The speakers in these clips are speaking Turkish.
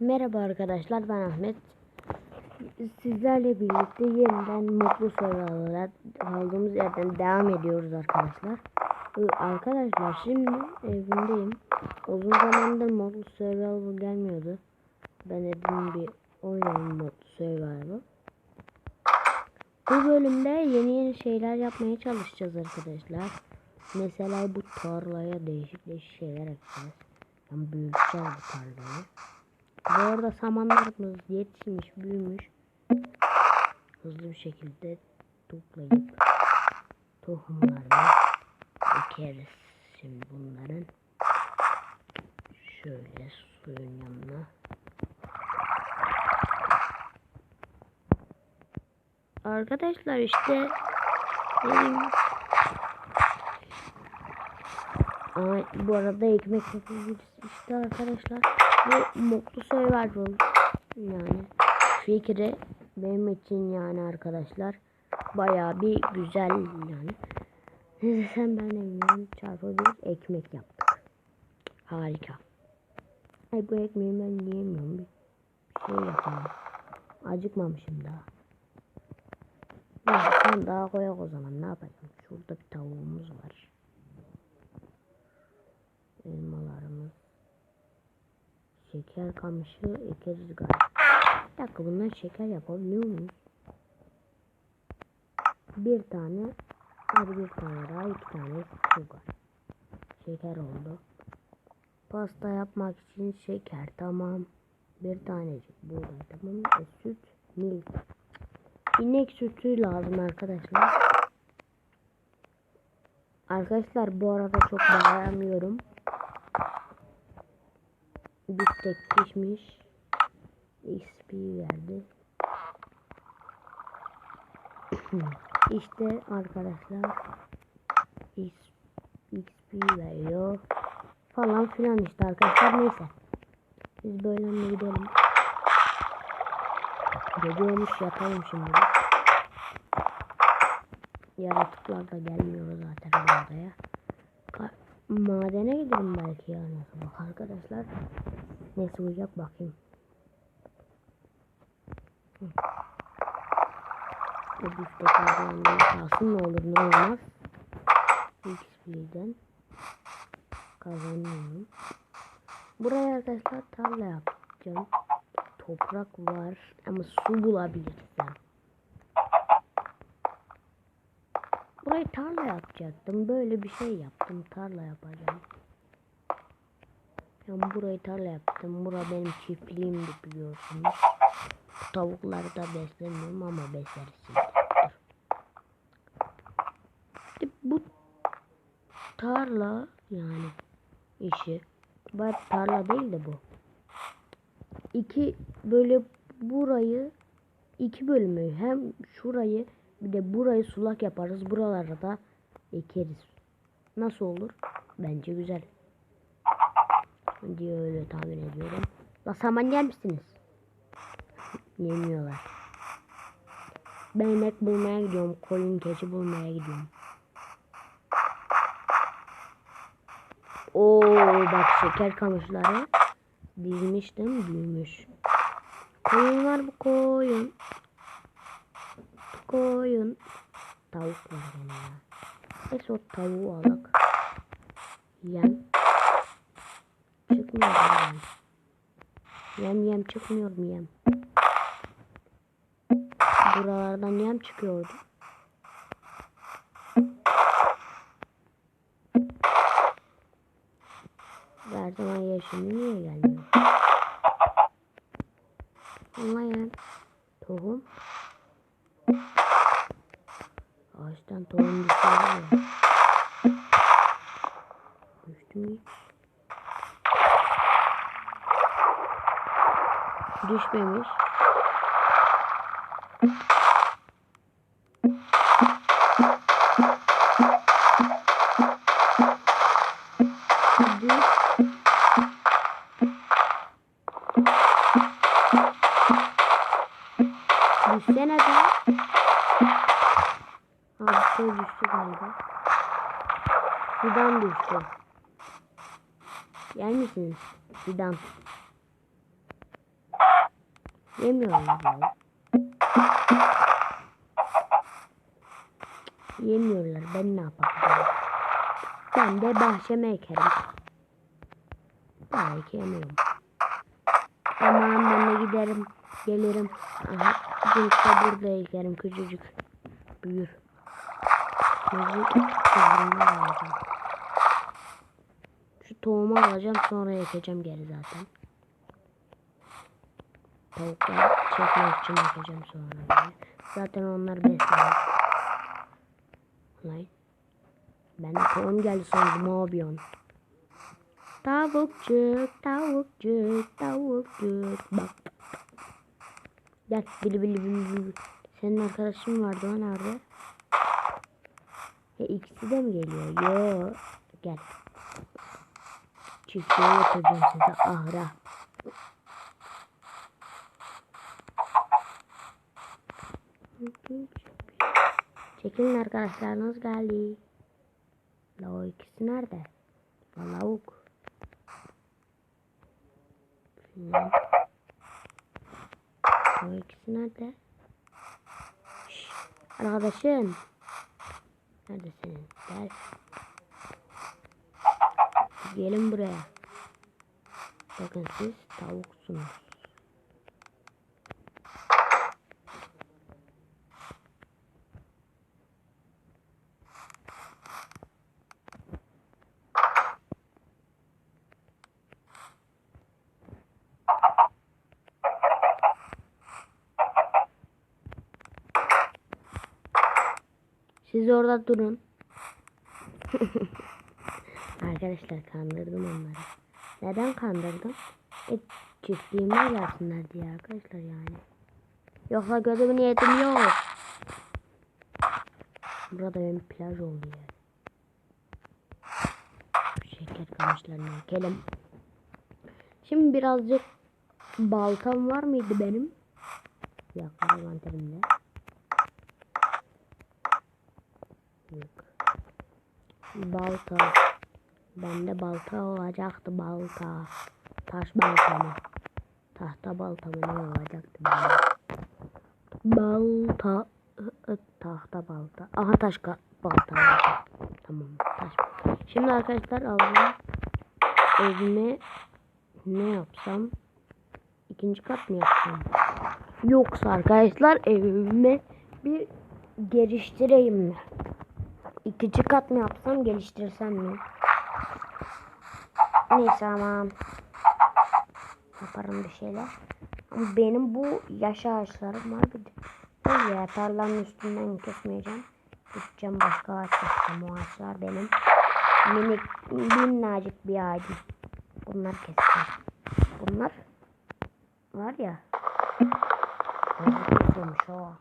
Merhaba arkadaşlar ben Ahmet. Sizlerle birlikte yeniden mutlu sorulara kaldığımız yerden devam ediyoruz arkadaşlar. Ee, Arkadaşlar şimdi evimdeyim. Uzun zamandır mutlu survival gelmiyordu. Ben dedim bir oynayayım mutlu survival. Bu bölümde yeni yeni şeyler yapmaya çalışacağız arkadaşlar. Mesela bu tarlaya değişik değişik şeyler yapacağız. Yani büyüteceğiz bu tarlayı. Bu arada samanlarımız yetişmiş, büyümüş. Hızlı bir şekilde toplayıp tohumlarını ekeriz. Şimdi bunların şöyle suyun yanına Arkadaşlar işte benim Ay, bu arada ekmek yapıyoruz işte arkadaşlar. Bu mutlu survival yani fikri benim için yani arkadaşlar baya bir güzel yani. Ne desem ben evimden çarpı bir ekmek yaptık. Harika. Ay bu ekmeği ben yiyemiyorum. Bir şey yapalım. Acıkmamışım daha. Neyse daha koyak o zaman ne yapacağım? Şurada bir tavuğumuz var. Elmalarımız. Şeker kamışı ekeriz galiba. Bir dakika bundan şeker yapabiliyor muyuz? Bir tane, hadi bir tane daha, iki tane sugar. Şeker oldu. Pasta yapmak için şeker tamam. Bir tanecik buğday tamam. E, süt, milk. İnek sütü lazım arkadaşlar. Arkadaşlar bu arada çok bağıramıyorum. Biftek pişmiş. XP verdi. işte arkadaşlar XP veriyor. Falan filan işte arkadaşlar neyse. Biz böyle mi gidelim. Gece olmuş yatalım şimdi. Yaratıklar da gelmiyor zaten bu adaya. Madene gidelim belki ya nasıl bak arkadaşlar. Neyse uyuyacak bakayım. Hı. Bu bifteklerden kalsın ne olur ne olmaz. XP'den kazanıyorum. Buraya arkadaşlar tarla yapacağım. Toprak var ama su bulabilirsem. Burayı tarla yapacaktım. Böyle bir şey yaptım. Tarla yapacağım. Yani burayı tarla yaptım. Bura benim çiftliğimdi biliyorsunuz. Tavukları da beslemiyorum ama. İşte bu tarla yani işi. Bu tarla değil de bu. İki böyle burayı iki bölümü hem şurayı bir de burayı sulak yaparız. Buralara da ekeriz. Nasıl olur? Bence güzel. Diye öyle tahmin ediyorum. La saman yer misiniz? Yemiyorlar. Ben bulmaya gidiyorum. Koyun keçi bulmaya gidiyorum. Oo bak şeker kamışları dizmiştim büyümüş. Koyun var bu koyun. Koyun. Tavuk var gene ya. Neyse o tavuğu alak. Yem. Çıkmıyor yem. Yem yem çıkmıyor mu yem? Buralardan yem çıkıyordu. Her zaman yaşım niye gelmiyor? Ama yani tohum ağaçtan tohum düşüyor ya. Düştü mü? Düşmemiş. Ben ne yapabilirim? Ben de bahçeme ekerim. Belki yemiyorum. Aman ben de giderim. Gelirim. Aha. Cinkse burada ekerim küçücük. Büyür. Şu tohumu alacağım sonra ekeceğim geri zaten. Tavuklar çekmek için ekeceğim sonra. Zaten onlar beslenir. Lan. Ben tohum geldi sandım ne yapıyorsun? Tavukçuk, tavukçuk, tavukçuk. Bak. Gel bili bili bili bili. Senin arkadaşın vardı o nerede? E ikisi de mi geliyor? Yo. Gel. Çiftliğe götüreceğim sizi ahra. Çekilin arkadaşlar nasıl geldi? La o ikisi nerede? La lavuk. Filan. O ikisi nerede? Şşş, arkadaşım. Neredesin? Gel. Gelin buraya. Bakın siz tavuksunuz. Siz orada durun. Arkadaşlar kandırdım onları. Neden kandırdım? E, çiftliğime gelsinler diye arkadaşlar yani. Yoksa bir niyetim yok. Burada benim plaj oldu ya. Şeker kamışlarını ekelim. Şimdi birazcık baltam var mıydı benim? Yok, envanterimde. Yok. Balta. Bende balta olacaktı balta. Taş balta mı? Tahta balta mı ne olacaktı bende? Balta. Tahta balta. Aha taş balta. Tamam taş. Şimdi arkadaşlar aldım. Evime ne yapsam? İkinci kat mı yapsam? Yoksa arkadaşlar evime bir geliştireyim mi? İkinci kat mı yapsam geliştirsem mi? Neyse aman. Yaparım bir şeyler. Ama benim bu yaş ağaçlarım var bir de. Ya tarlanın üstünden kesmeyeceğim. Gideceğim başka ağaç keseceğim. Ağaçlar benim minik minnacık bir ağacım. Bunlar keseceğim. Bunlar var ya. Hızlı kesiyormuş o.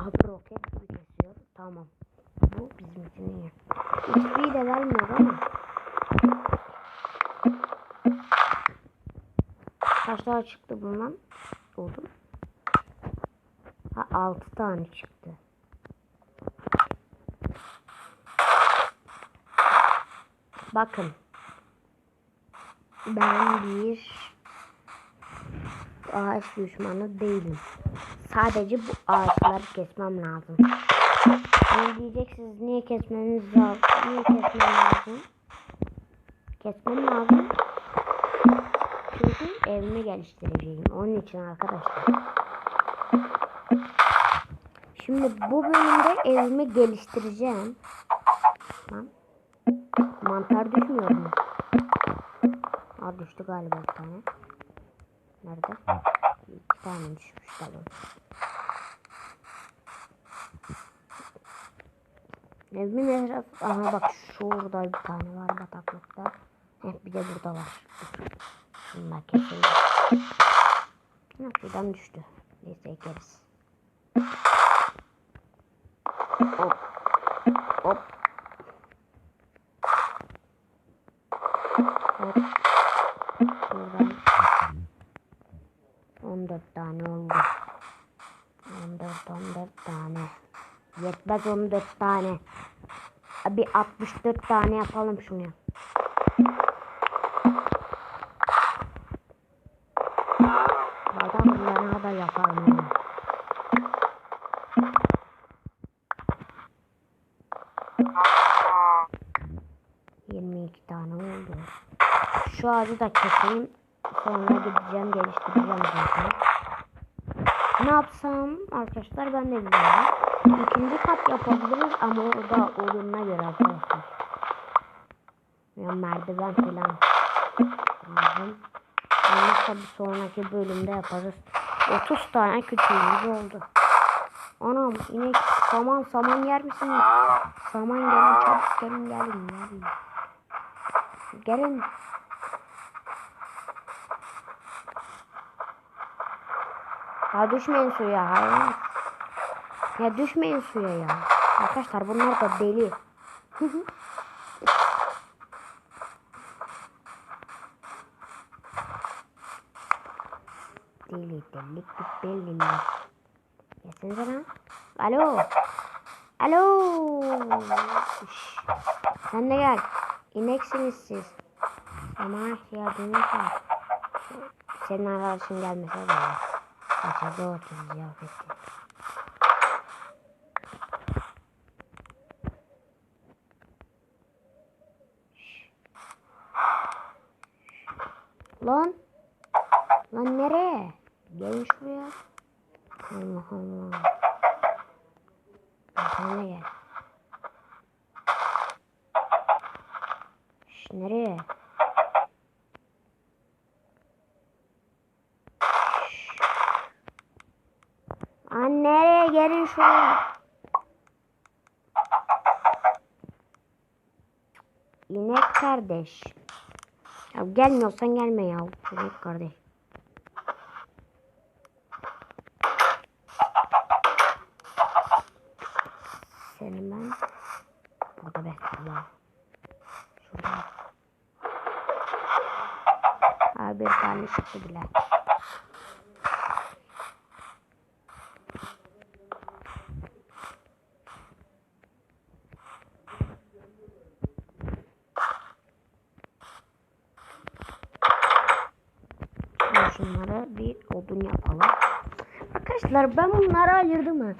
Abi roket gibi kesiyor. Tamam. Bu bizim için iyi. XP de vermiyor ama. Kaç tane çıktı bundan? Oldu. Ha 6 tane çıktı. Bakın. Ben bir ağaç düşmanı değilim. Sadece bu ağaçları kesmem lazım. Ne diyeceksiniz? Niye kesmeniz lazım? Niye kesmem lazım? Kesmem lazım. Çünkü evimi geliştireceğim. Onun için arkadaşlar. Şimdi bu bölümde evimi geliştireceğim. Tamam. Mantar düşmüyor mu? Aa düştü galiba bir tane. Nerede? İki tane düşmüş tamam. Evimin etrafı... Aha bak şurada bir tane var bataklıkta. Heh, bir de burada var. Kesildi. Ha, şuradan düştü. Neyse ekeriz. Hop. Hop. Hop. Şuradan. 14 tane oldu. 14 14 tane. Yetmez 14 tane. Abi 64 tane yapalım şunu. Balta fena da yaparım. ha. Yirmi iki tane oldu. Şu ağacı da keseyim. Sonra gideceğim geliştireceğim zaten. Ne yapsam arkadaşlar ben de bilmiyorum. İkinci kat yapabiliriz ama o da oyununa göre arkadaşlar. Ya merdiven falan lazım. Olmazsa bir sonraki bölümde yaparız. 30 tane kütüğümüz oldu. Anam inek saman saman yer misiniz? Saman gelin çabuk gelin gelin gelin. Gelin. Ya düşmeyin suya hayvan. Ya düşmeyin suya ya. Arkadaşlar bunlar da deli. deli deli deli. Yesinize lan. Alo. Alo. Şş. Sen de gel. İneksiniz siz. Ama ihtiyacınız var. Senin arkadaşın gelmese de. Aşağıda otur ziyafette. Lan. Lan nereye? Gelin şuraya. Allah Allah. De gel. Şş, nereye? Şş. Lan nereye? Gelin şuraya. İnek kardeş. Ya gelmiyorsan gelme ya. İnek kardeş. Seni ben burada bekliyorum. Şurada. Ha bir tane çıktı bile. Şimdi şunlara bir odun yapalım. Arkadaşlar ben bunları ayırdım mı?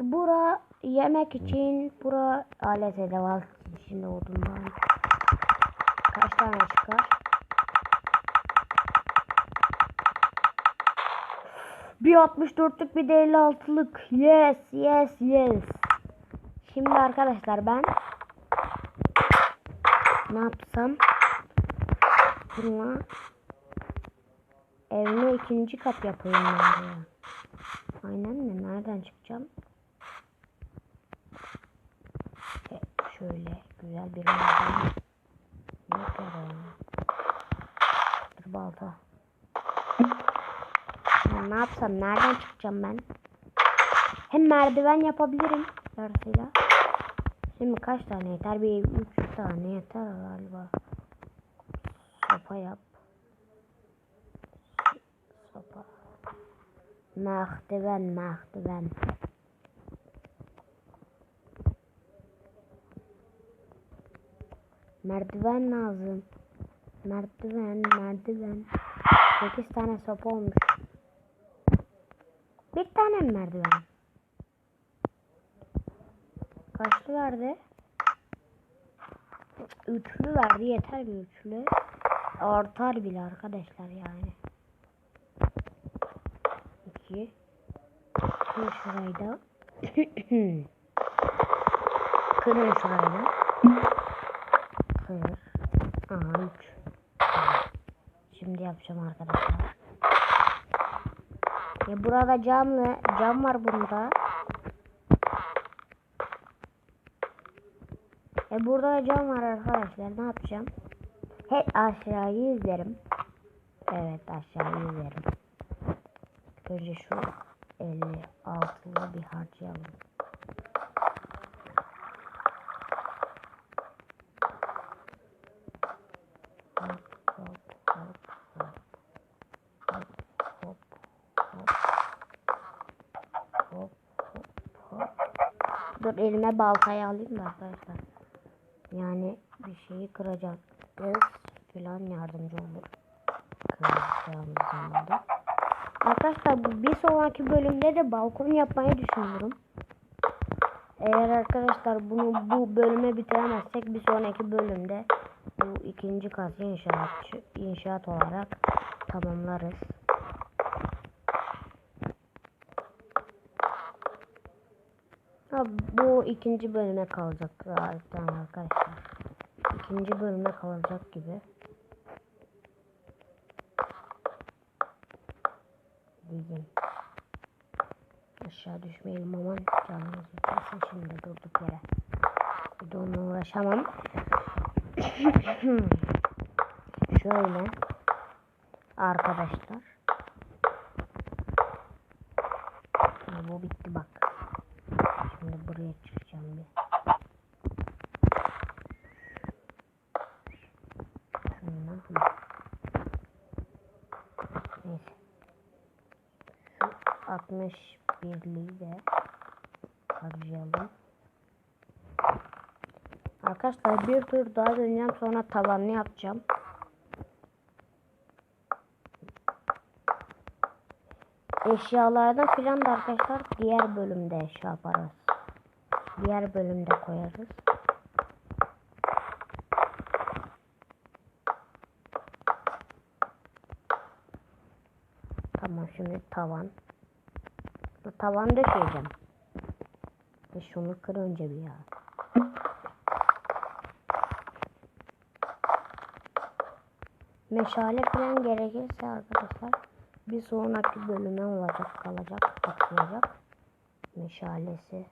Bura yemek için, bura alet edevat için. Odundan kaç tane çıkar? Bir 64'lük bir de 56'lık. Yes, yes, yes. Şimdi arkadaşlar ben ne yapsam? Buna evime ikinci kat yapayım ben buraya. Aynen mi? Nereden çıkacağım? E, şöyle güzel bir yerden. Ne yapıyorum? Bir balta. Ya ne yapsam? Nereden çıkacağım ben? Hem merdiven yapabilirim. Yarısıyla. Şimdi kaç tane yeter? Bir üç tane yeter galiba. Sopa yap. Sopa. Merdiven, merdiven. Merdiven lazım. Merdiven, merdiven. 8 tane sopa olmuş. Bir tane mi merdiven? Kaçlı verdi? Üçlü verdi. Yeter mi üçlü? Artar bile arkadaşlar yani. İki. Kır şurayı da. Kırın şurayı da. Kır. Aha üç. Şimdi yapacağım arkadaşlar. Ya burada camlı cam var bunda. E burada da cam var arkadaşlar. Ne yapacağım? Hep aşağıyı izlerim. Evet aşağıyı izlerim. Önce şu 56'lı bir harcayalım. Dur elime baltayı alayım da arkadaşlar. Yani bir şeyi kıracağız falan yardımcı olur. Kıracağımız zamanda. Arkadaşlar bu bir sonraki bölümde de balkon yapmayı düşünüyorum. Eğer arkadaşlar bunu bu bölüme bitiremezsek bir sonraki bölümde bu ikinci kat inşaat inşaat olarak tamamlarız. Ha, bu ikinci bölüme kalacak zaten arkadaşlar. İkinci bölüme kalacak gibi. aşağı düşmeyelim ama canımız yutarsın şimdi durduk yere. Bir onunla uğraşamam. Şöyle arkadaşlar. Şimdi bu bitti bak. Şimdi buraya çıkacağım bir. Neyse. 60 birliği de harcayalım. Arkadaşlar bir tur daha döneceğim sonra tavanını yapacağım. Eşyalardan filan da arkadaşlar diğer bölümde eşya yaparız. Diğer bölümde koyarız. Tamam şimdi tavan. Tavan döşeyeceğim. E şunu kır önce bir ya. Meşale falan gerekirse arkadaşlar bir sonraki bölüme olacak kalacak atılacak. Meşalesi.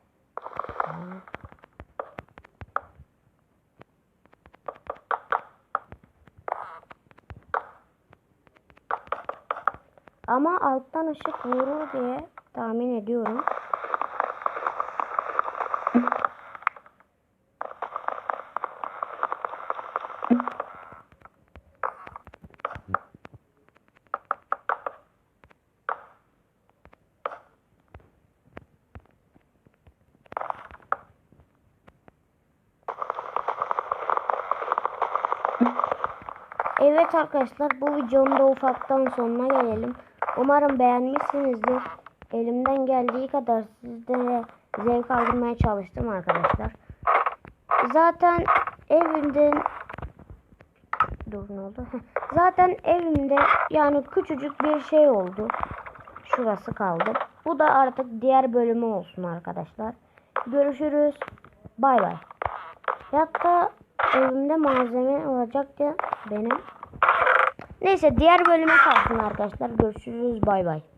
Ha. Ama alttan ışık vurur diye tahmin ediyorum. Evet arkadaşlar bu videonun da ufaktan sonuna gelelim. Umarım beğenmişsinizdir. Elimden geldiği kadar sizlere zevk aldırmaya çalıştım arkadaşlar. Zaten evimde Dur ne oldu? Zaten evimde yani küçücük bir şey oldu. Şurası kaldı. Bu da artık diğer bölümü olsun arkadaşlar. Görüşürüz. Bay bay. Hatta evimde malzeme olacaktı benim. Neyse diğer bölüme kalsın arkadaşlar. Görüşürüz. Bay bay.